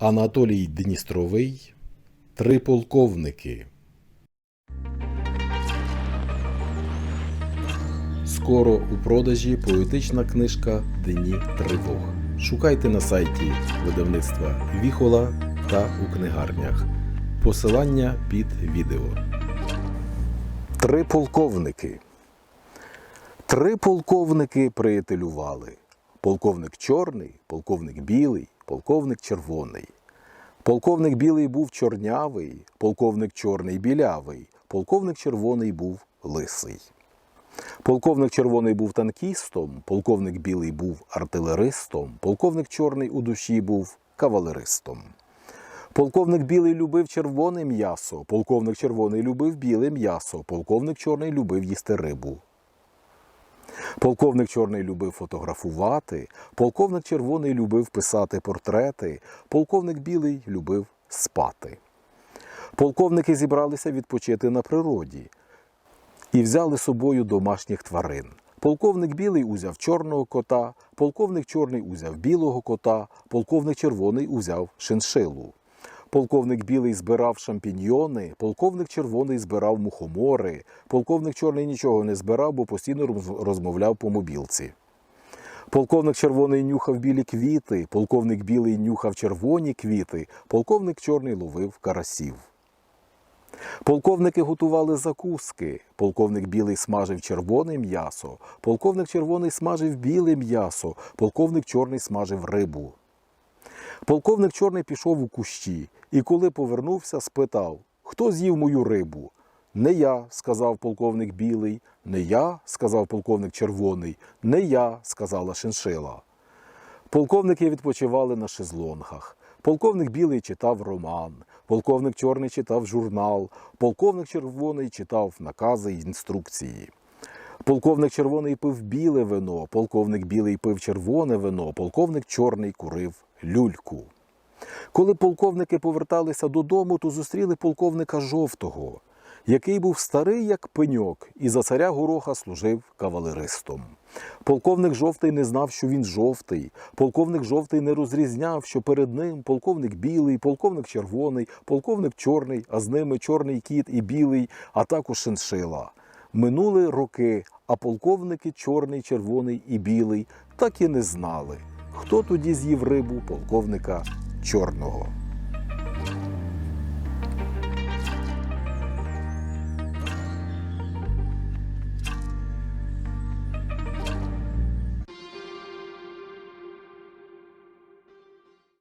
Анатолій Дністровий Три полковники. Скоро у продажі поетична книжка Дні тривог. Шукайте на сайті видавництва Віхола та у книгарнях. Посилання під відео. Три полковники. Три полковники приятелювали. Полковник чорний, полковник білий, полковник червоний. Полковник білий був чорнявий, полковник чорний білявий, полковник червоний був лисий. Полковник червоний був танкістом, полковник білий був артилеристом, полковник чорний у душі був кавалеристом. Полковник білий любив червоне м'ясо, полковник червоний любив біле м'ясо, полковник чорний любив їсти рибу. Полковник чорний любив фотографувати, полковник червоний любив писати портрети, полковник білий любив спати. Полковники зібралися відпочити на природі і взяли з собою домашніх тварин. Полковник білий узяв чорного кота, полковник чорний узяв білого кота, полковник червоний узяв шиншилу. Полковник білий збирав шампіньйони, полковник червоний збирав мухомори, полковник чорний нічого не збирав, бо постійно розмовляв по мобілці. Полковник червоний нюхав білі квіти, полковник білий нюхав червоні квіти, полковник чорний ловив карасів. Полковники готували закуски. Полковник білий смажив червоне м'ясо, полковник червоний смажив біле м'ясо, полковник чорний смажив рибу. Полковник чорний пішов у кущі і, коли повернувся, спитав: Хто з'їв мою рибу? Не я, сказав полковник білий, не я, сказав полковник червоний, не я, сказала шиншила. Полковники відпочивали на шезлонгах. Полковник білий читав роман, полковник чорний читав журнал, полковник червоний читав накази й інструкції. Полковник червоний пив біле вино, полковник білий пив червоне вино, полковник чорний курив люльку. Коли полковники поверталися додому, то зустріли полковника жовтого, який був старий, як пеньок, і за царя гороха служив кавалеристом. Полковник жовтий не знав, що він жовтий. Полковник жовтий не розрізняв, що перед ним полковник білий, полковник червоний, полковник чорний, а з ними чорний кіт і білий, а також шиншила. Минули роки, а полковники чорний, червоний і білий так і не знали, хто тоді з'їв рибу полковника чорного.